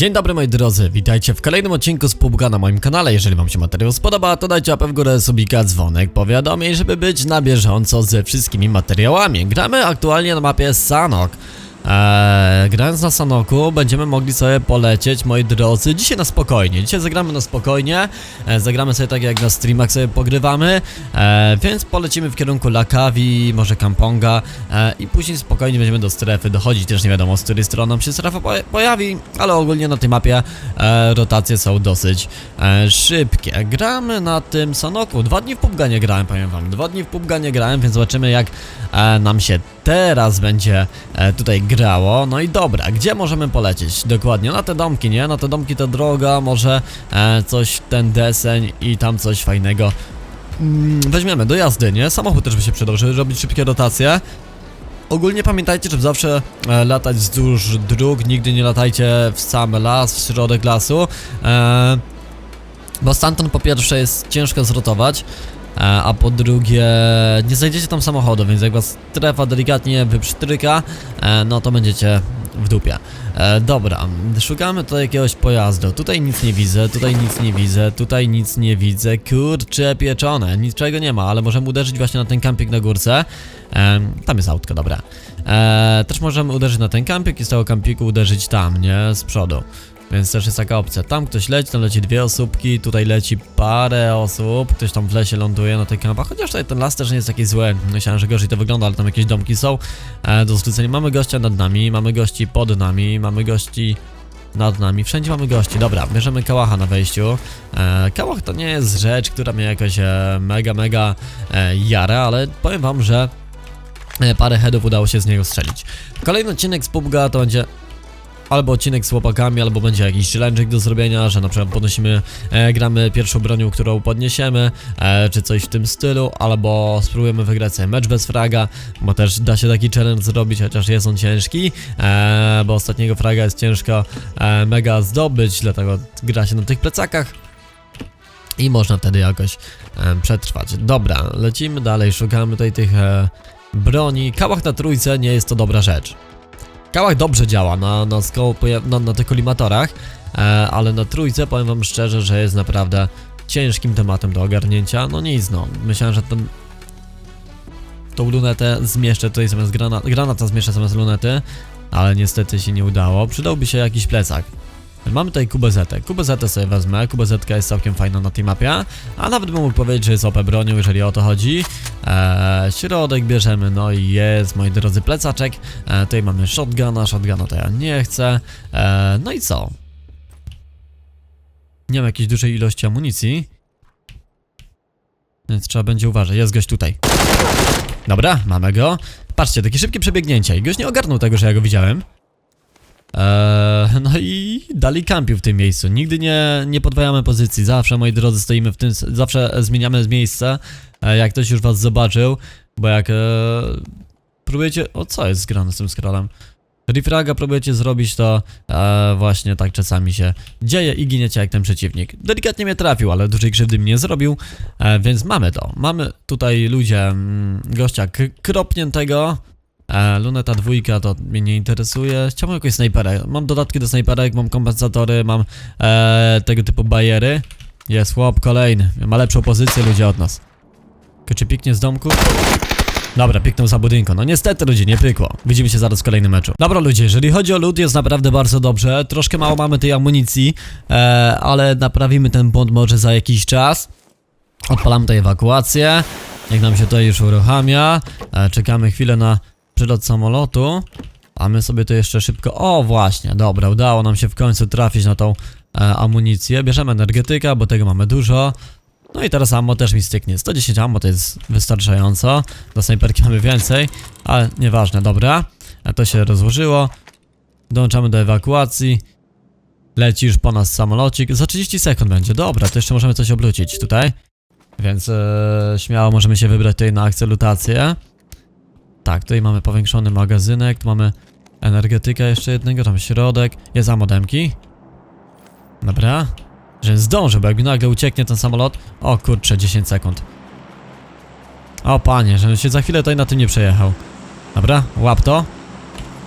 Dzień dobry moi drodzy, witajcie w kolejnym odcinku z PUBG na moim kanale. Jeżeli wam się materiał spodoba, to dajcie łapę w górę, subika, dzwonek, powiadomień, żeby być na bieżąco ze wszystkimi materiałami. Gramy aktualnie na mapie Sanok. Eee, grając na Sanoku będziemy mogli sobie polecieć, moi drodzy, dzisiaj na spokojnie. Dzisiaj zagramy na spokojnie, e, zagramy sobie tak jak na streamach sobie pogrywamy, e, więc polecimy w kierunku Lakawi, może Kamponga e, i później spokojnie będziemy do strefy dochodzić, też nie wiadomo z której strony się strefa poja- pojawi, ale ogólnie na tej mapie rotacje są dosyć szybkie. Gramy na tym Sanoku, dwa dni w PUBG nie grałem, powiem wam, dwa dni w PUBG nie grałem, więc zobaczymy jak nam się teraz będzie e, tutaj grało. No i dobra, gdzie możemy polecieć? Dokładnie, na te domki, nie? Na te domki to droga, może e, coś ten deseń i tam coś fajnego mm, weźmiemy do jazdy, nie? Samochód też by się przydał, żeby robić szybkie rotacje. Ogólnie pamiętajcie, żeby zawsze e, latać wzdłuż dróg, nigdy nie latajcie w sam las, w środek lasu. E, bo stamtąd po pierwsze jest ciężko zrotować, a po drugie nie znajdziecie tam samochodu, więc jak was strefa delikatnie wyprztryka, e, no to będziecie w dupie. E, dobra, szukamy tutaj jakiegoś pojazdu. Tutaj nic nie widzę, tutaj nic nie widzę, tutaj nic nie widzę. Kurcze pieczone, niczego nie ma, ale możemy uderzyć właśnie na ten kampik na górce. E, tam jest autko, dobra. E, też możemy uderzyć na ten kampik i z tego kampiku uderzyć tam, nie? Z przodu. Więc też jest taka opcja. Tam ktoś leci, tam leci dwie osóbki, tutaj leci parę osób, ktoś tam w lesie ląduje na tej kampach, chociaż tutaj ten las też nie jest taki zły. Myślałem, że gorzej to wygląda, ale tam jakieś domki są e, do zlecenia. Mamy gościa nad nami, mamy gości pod nami, mamy gości nad nami, wszędzie mamy gości. Dobra, bierzemy kałacha na wejściu. E, kałach to nie jest rzecz, która mnie jakoś e, mega, mega e, jara, ale powiem wam, że parę headów udało się z niego strzelić. Kolejny odcinek z PUBG to będzie albo odcinek z łopakami, albo będzie jakiś challenge do zrobienia, że na przykład podnosimy, e, gramy pierwszą bronią, którą podniesiemy, e, czy coś w tym stylu, albo spróbujemy wygrać sobie mecz bez fraga, bo też da się taki challenge zrobić, chociaż jest on ciężki, e, bo ostatniego fraga jest ciężko e, mega zdobyć, dlatego gra się na tych plecakach. I można wtedy jakoś e, przetrwać. Dobra, lecimy dalej, szukamy tutaj tych e, broni. Kałach na trójce nie jest to dobra rzecz. Kałach dobrze działa na, na, na, na tych kolimatorach, e, ale na trójce powiem wam szczerze, że jest naprawdę ciężkim tematem do ogarnięcia. No nic no, myślałem, że ten tą lunetę zmieszczę tutaj zamiast granat, granata zmieszczę zamiast lunety, ale niestety się nie udało. Przydałby się jakiś plecak. Mamy tutaj kubezetę. Kubezetę sobie wezmę. Kubezetka jest całkiem fajna na tej mapie. A nawet bym mógł powiedzieć, że jest OP bronią, jeżeli o to chodzi. Eee, środek bierzemy, no i jest, moi drodzy, plecaczek. Eee, tutaj mamy shotguna, shotguna to ja nie chcę. Eee, no i co? Nie mam jakiejś dużej ilości amunicji. Więc trzeba będzie uważać. Jest gość tutaj. Dobra, mamy go. Patrzcie, takie szybkie przebiegnięcie. I gość nie ogarnął tego, że ja go widziałem. Eee, no i dalej kampił w tym miejscu. Nigdy nie, nie podwajamy pozycji. Zawsze, moi drodzy, stoimy w tym. Zawsze zmieniamy miejsce, e, jak ktoś już was zobaczył. Bo jak e, próbujecie. O, co jest zgrane z tym scrollem? Refraga próbujecie zrobić, to e, właśnie tak czasami się dzieje i giniecie jak ten przeciwnik. Delikatnie mnie trafił, ale dużej krzywdy mi nie zrobił, więc mamy to. Mamy tutaj ludzie, mm, gościa kropniętego. E, luneta dwójka to mnie nie interesuje. Chciałbym jakąś snajperę. Mam dodatki do snajperek, mam kompensatory, mam e, tego typu bajery. Jest chłop kolejny. Ma lepszą pozycję ludzie od nas. Czy piknie z domku? Dobra, piknął za budynką. No niestety ludzie, nie pykło. Widzimy się zaraz w kolejnym meczu. Dobra ludzie, jeżeli chodzi o lód jest naprawdę bardzo dobrze. Troszkę mało mamy tej amunicji, e, ale naprawimy ten błąd może za jakiś czas. Odpalamy tutaj ewakuację. Jak nam się to już uruchamia. E, czekamy chwilę na przylot samolotu. A my sobie to jeszcze szybko... O właśnie, dobra, udało nam się w końcu trafić na tą e, amunicję. Bierzemy energetyka, bo tego mamy dużo. No i teraz ammo też mi styknie. 110 ammo to jest wystarczająco. Do snajperki mamy więcej, ale nieważne, dobra. A to się rozłożyło. Dołączamy do ewakuacji. Leci już po nas samolocik. Za 30 sekund będzie. Dobra, to jeszcze możemy coś obrócić tutaj. Więc e, śmiało możemy się wybrać tutaj na akcelutację. Tak, tutaj mamy powiększony magazynek, tu mamy energetyka jeszcze jednego, tam środek. Jest amodemki. Dobra. Że zdąży, bo jak nagle ucieknie ten samolot. O kurczę, 10 sekund. O panie, żebym się za chwilę tutaj na tym nie przejechał. Dobra, łap to.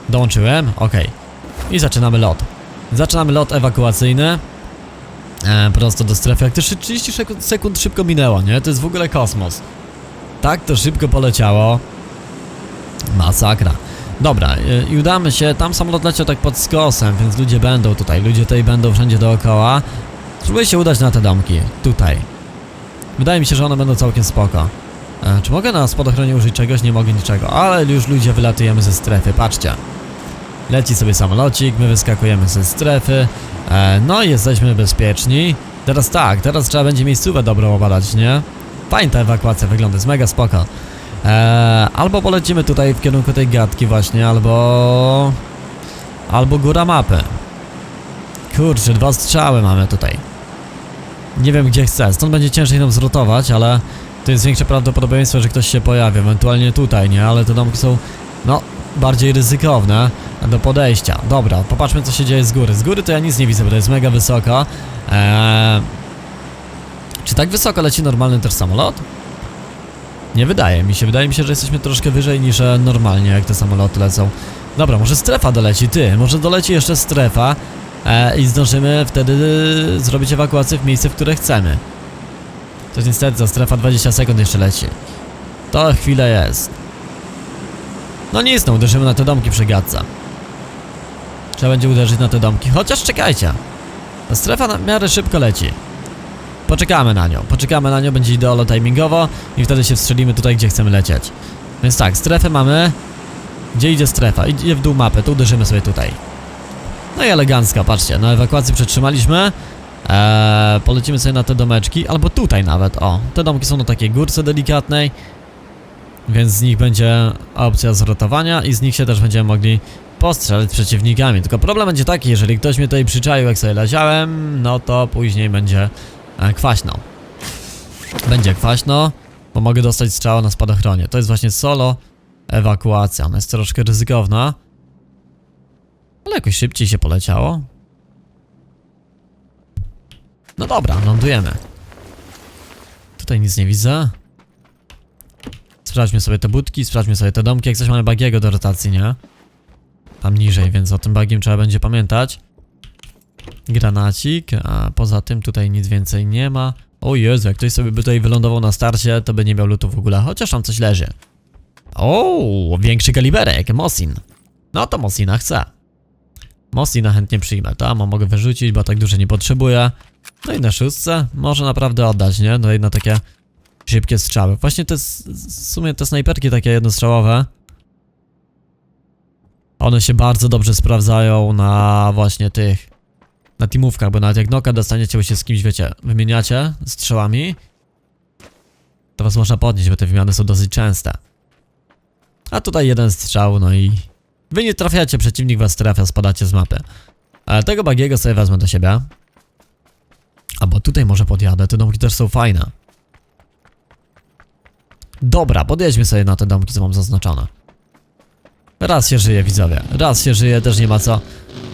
Dołączyłem, okej. I zaczynamy lot. Zaczynamy lot ewakuacyjny. E, prosto do strefy. Jak to szy- 30 sekund, sekund szybko minęło, nie? To jest w ogóle kosmos. Tak to szybko poleciało. Masakra. Dobra, y, i udamy się, tam samolot leciał tak pod skosem, więc ludzie będą tutaj, ludzie tutaj będą wszędzie dookoła. Spróbuję się udać na te domki, tutaj. Wydaje mi się, że one będą całkiem spoko. E, czy mogę na spadochronie użyć czegoś? Nie mogę niczego, ale już ludzie wylatujemy ze strefy, patrzcie. Leci sobie samolocik, my wyskakujemy ze strefy, e, no i jesteśmy bezpieczni. Teraz tak, teraz trzeba będzie miejscówę dobrą obadać, nie? Fajna ta ewakuacja wygląda, jest mega spoko. Eee, albo polecimy tutaj w kierunku tej gadki właśnie, albo... Albo góra mapy. Kurczę, dwa strzały mamy tutaj. Nie wiem gdzie chcę, stąd będzie ciężej nam zrotować, ale to jest większe prawdopodobieństwo, że ktoś się pojawi, ewentualnie tutaj, nie? Ale te domki są, no, bardziej ryzykowne do podejścia. Dobra, popatrzmy co się dzieje z góry. Z góry to ja nic nie widzę, bo to jest mega wysoko. Eee... Czy tak wysoko leci normalny też samolot? Nie wydaje mi się, wydaje mi się, że jesteśmy troszkę wyżej niż e, normalnie, jak te samoloty lecą. Dobra, może strefa doleci, ty, może doleci jeszcze strefa e, i zdążymy wtedy e, zrobić ewakuację w miejsce, w które chcemy. To niestety ta strefa 20 sekund jeszcze leci. To chwilę jest. No nic, no uderzymy na te domki przy gadce. Trzeba będzie uderzyć na te domki, chociaż czekajcie. Ta strefa na miarę szybko leci. Poczekamy na nią, poczekamy na nią, będzie ideolo timingowo i wtedy się wstrzelimy tutaj, gdzie chcemy lecieć. Więc tak, strefę mamy. Gdzie idzie strefa? Idzie w dół mapy, tu uderzymy sobie tutaj. No i elegancka, patrzcie, na ewakuacji przetrzymaliśmy. Eee, polecimy sobie na te domeczki, albo tutaj nawet, o. Te domki są na takiej górce delikatnej. Więc z nich będzie opcja zrotowania i z nich się też będziemy mogli postrzelać przeciwnikami. Tylko problem będzie taki, jeżeli ktoś mnie tutaj przyczaił jak sobie leciałem, no to później będzie e, kwaśno. Będzie kwaśno, bo mogę dostać strzała na spadochronie. To jest właśnie solo ewakuacja. Ona jest troszkę ryzykowna. Ale jakoś szybciej się poleciało. No dobra, lądujemy. Tutaj nic nie widzę. Sprawdźmy sobie te budki, sprawdźmy sobie te domki. Jak coś mamy bagiego do rotacji, nie? Tam niżej, więc o tym bagiem trzeba będzie pamiętać. Granacik, a poza tym tutaj nic więcej nie ma. O Jezu, jak ktoś sobie by tutaj wylądował na starcie, to by nie miał lutu w ogóle, chociaż tam coś leży. O, większy kaliberek, Mosin. No to Mosina chcę. Mosina chętnie przyjmę, tam a mogę wyrzucić, bo tak dużo nie potrzebuję. No i na szóstce może naprawdę oddać, nie? No i na takie szybkie strzały. Właśnie te, w sumie te snajperki takie jednostrzałowe. One się bardzo dobrze sprawdzają na właśnie tych na teamówkach, bo nawet jak noka dostaniecie, bo się z kimś, wiecie, wymieniacie strzałami, to was można podnieść, bo te wymiany są dosyć częste. A tutaj jeden strzał, no i wy nie trafiacie, przeciwnik was trafia, spadacie z mapy. Ale tego bagiego sobie wezmę do siebie. Albo tutaj może podjadę, te domki też są fajne. Dobra, podjedźmy sobie na te domki, co mam zaznaczone. Raz się żyje, widzowie. Raz się żyje, też nie ma co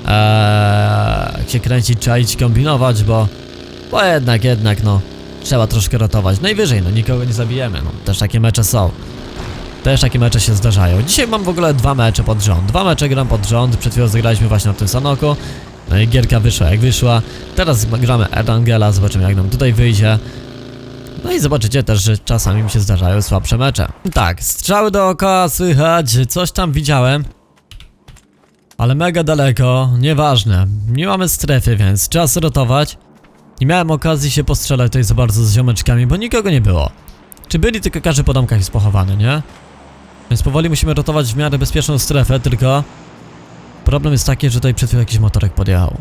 eee, się kręcić, czaić, kombinować, bo, bo jednak, jednak, no, trzeba troszkę ratować. Najwyżej, no, nikogo nie zabijemy, no, też takie mecze są. Też takie mecze się zdarzają. Dzisiaj mam w ogóle dwa mecze pod rząd. Dwa mecze gram pod rząd, przed chwilą zagraliśmy właśnie na tym Sanoku. No i gierka wyszła jak wyszła. Teraz gramy Erangela, zobaczymy jak nam tutaj wyjdzie. No i zobaczycie też, że czasami mi się zdarzają słabsze mecze. Tak, strzały dookoła słychać, coś tam widziałem. Ale mega daleko, nieważne. Nie mamy strefy, więc czas rotować. Nie miałem okazji się postrzelać tutaj za bardzo z ziomeczkami, bo nikogo nie było. Czy byli, tylko każdy po domkach jest pochowany, nie? Więc powoli musimy rotować w miarę bezpieczną strefę, tylko... Problem jest taki, że tutaj przed chwilą jakiś motorek podjechał.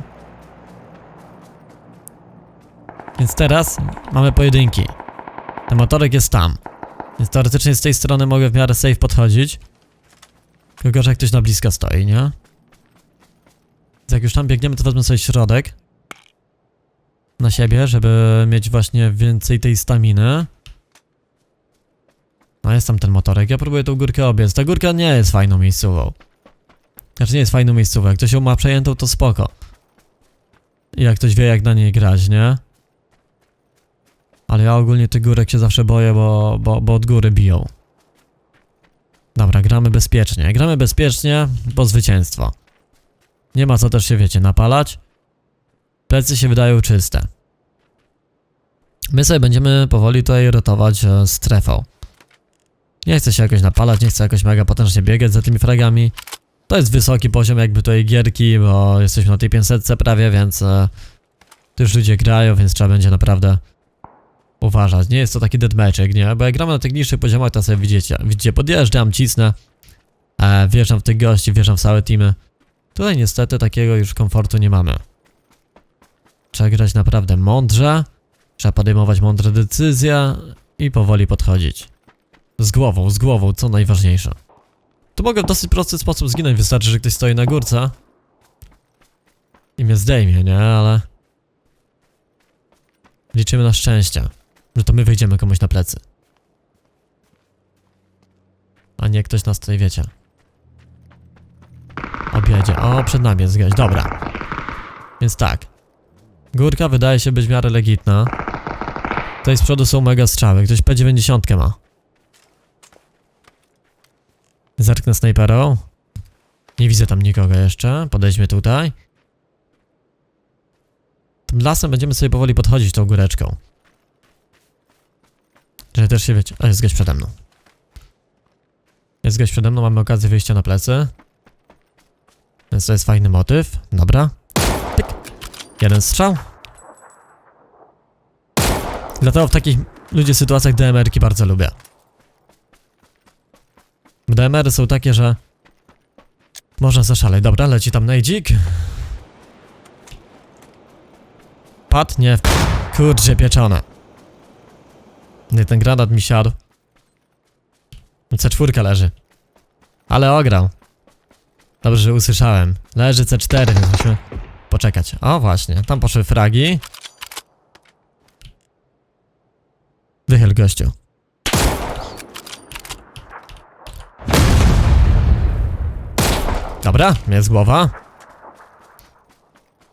Więc teraz mamy pojedynki. Ten motorek jest tam. Więc teoretycznie z tej strony mogę w miarę safe podchodzić. Tylko, że jak ktoś na blisko stoi, nie? Więc jak już tam biegniemy, to wezmę sobie środek. Na siebie, żeby mieć właśnie więcej tej staminy. No jest tam ten motorek, ja próbuję tą górkę obiec. Ta górka nie jest fajną miejscową. Znaczy nie jest fajną miejscową, jak ktoś ją ma przejętą, to spoko. I jak ktoś wie jak na niej grać, nie? Ale ja ogólnie tych górek się zawsze boję, bo, bo, bo od góry biją. Dobra, gramy bezpiecznie. Gramy bezpiecznie, bo zwycięstwo. Nie ma co też się, wiecie, napalać. Plecy się wydają czyste. My sobie będziemy powoli tutaj rotować e, strefą. Nie chcę się jakoś napalać, nie chcę jakoś mega potężnie biegać za tymi fragami. To jest wysoki poziom jakby tutaj gierki, bo jesteśmy na tej 500 prawie, więc e, tu już ludzie grają, więc trzeba będzie naprawdę uważać. Nie jest to taki deathmatchik, nie? Bo jak gramy na tych niższych poziomach, to sobie widzicie, widzicie, podjeżdżam, cisnę, e, wjeżdżam w tych gości, wjeżdżam w całe teamy. Tutaj niestety takiego już komfortu nie mamy. Trzeba grać naprawdę mądrze, trzeba podejmować mądre decyzje i powoli podchodzić. Z głową, z głową, co najważniejsze. Tu mogę w dosyć prosty sposób zginąć, wystarczy, że ktoś stoi na górce i mnie zdejmie, nie? Ale... Liczymy na szczęście, że to my wejdziemy komuś na plecy. A nie ktoś nas tutaj, wiecie. Objedzie. O, przed nami jest gość, dobra. Więc tak. Górka wydaje się być w miarę legitna. Tutaj z przodu są mega strzały, ktoś P90 ma. Zerknę snajperą. Nie widzę tam nikogo jeszcze. Podejdźmy tutaj. Tym lasem będziemy sobie powoli podchodzić tą góreczką. Żeby też się wiecie. O, jest gość przede mną. Jest gość przede mną, mamy okazję wyjścia na plecy. Więc to jest fajny motyw. Dobra. Pyk. Jeden strzał. Dlatego w takich ludzie sytuacjach DMR-ki bardzo lubię. DMR-y są takie, że można zaszaleć. Dobra, leci tam najdzik. Padł? Nie. Kurczę, pieczone. Nie, ten granat mi siadł. C4 leży. Ale ograł. Dobrze, że usłyszałem. Leży C4, więc musimy poczekać. O, właśnie. Tam poszły fragi. Wychyl gościu. Dobra, jest głowa.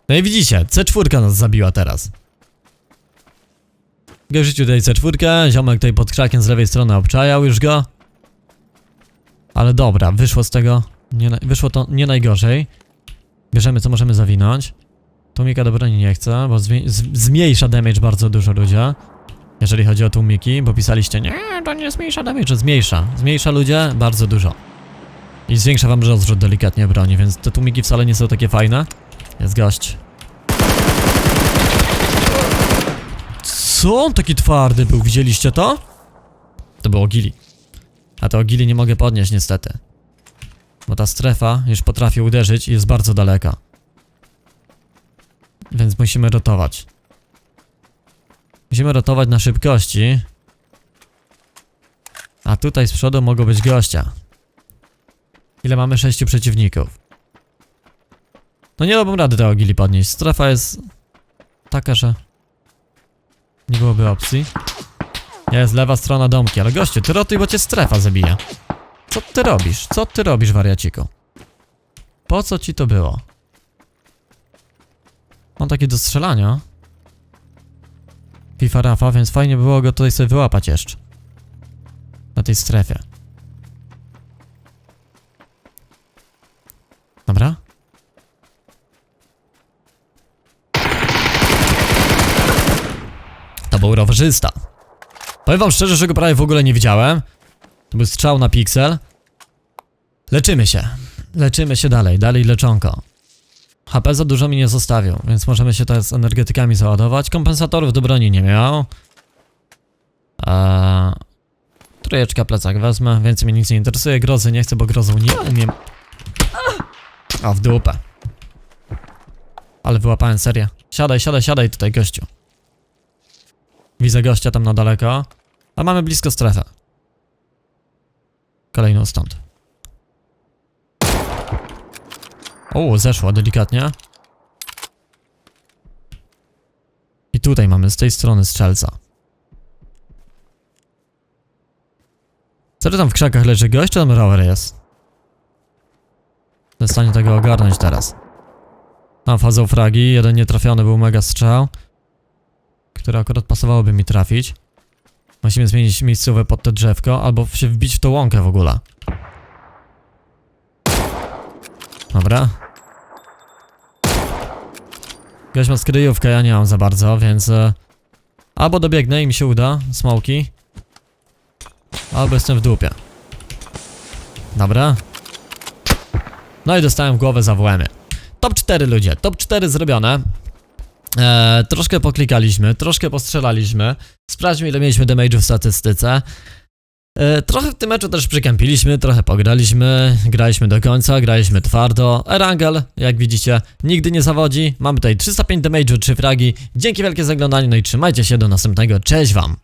No i widzicie, C4 nas zabiła teraz. Go w życiu tutaj C4, ziomek tutaj pod krakiem z lewej strony obczajał już go. Ale dobra, wyszło z tego, nie, wyszło to nie najgorzej. Bierzemy co możemy zawinąć. Tłumika do broni nie chcę, bo zmniejsza damage bardzo dużo ludzie. Jeżeli chodzi o tłumiki, bo pisaliście, nie, to nie zmniejsza damage, zmniejsza. Zmniejsza ludzie bardzo dużo. I zwiększa wam rozrzut delikatnie broni, więc te tłumiki wcale nie są takie fajne. Jest gość. Co on taki twardy był? Widzieliście to? To było gili. A to gili nie mogę podnieść niestety. Bo ta strefa już potrafi uderzyć i jest bardzo daleka. Więc musimy rotować. Musimy rotować na szybkości. A tutaj z przodu mogą być gościa. Ile mamy? Sześciu przeciwników. No nie dałbym rady tego gili podnieść. Strefa jest taka, że nie byłoby opcji. Jest lewa strona domki, ale gościu, ty rotuj, bo cię strefa zabija. Co ty robisz? Co ty robisz, wariaciku? Po co ci to było? Mam takie do strzelania. FIFA Rafa, więc fajnie było go tutaj sobie wyłapać jeszcze. Na tej strefie. Dobra. To był rowerzysta. Powiem wam szczerze, że go prawie w ogóle nie widziałem. To był strzał na piksel. Leczymy się. Leczymy się dalej, dalej leczonko. HP za dużo mi nie zostawił, więc możemy się teraz energetykami załadować. Kompensatorów do broni nie miał. Eee, trójeczka plecak wezmę, więcej mnie nic nie interesuje. Grozy nie chcę, bo grozą nie umiem. A w dupę. Ale wyłapałem serię. Siadaj, siadaj, siadaj tutaj, gościu. Widzę gościa tam na daleko. A mamy blisko strefę. Kolejną stąd. O, zeszła delikatnie. I tutaj mamy z tej strony strzelca. Co tam w krzakach leży gość, czy tam rower jest? Jestem w stanie tego ogarnąć teraz. Tam wchodzą fragi, jeden nietrafiony był mega strzał. Który akurat pasowałoby mi trafić. Musimy zmienić miejscówę pod te drzewko, albo się wbić w tą łąkę w ogóle. Dobra. Gość ma skryjówkę, ja nie mam za bardzo, więc... E, albo dobiegnę i mi się uda, smoki. Albo jestem w dupie. Dobra. No i dostałem głowę za WM-y. Top 4 ludzie, top 4 zrobione. E, troszkę poklikaliśmy, troszkę postrzelaliśmy. Sprawdźmy ile mieliśmy damage'u w statystyce. E, trochę w tym meczu też przykępiliśmy, trochę pograliśmy, graliśmy do końca, graliśmy twardo. Erangel, jak widzicie, nigdy nie zawodzi. Mamy tutaj 305 damage'u, 3 fragi. Dzięki wielkie za oglądanie, no i trzymajcie się do następnego. Cześć wam!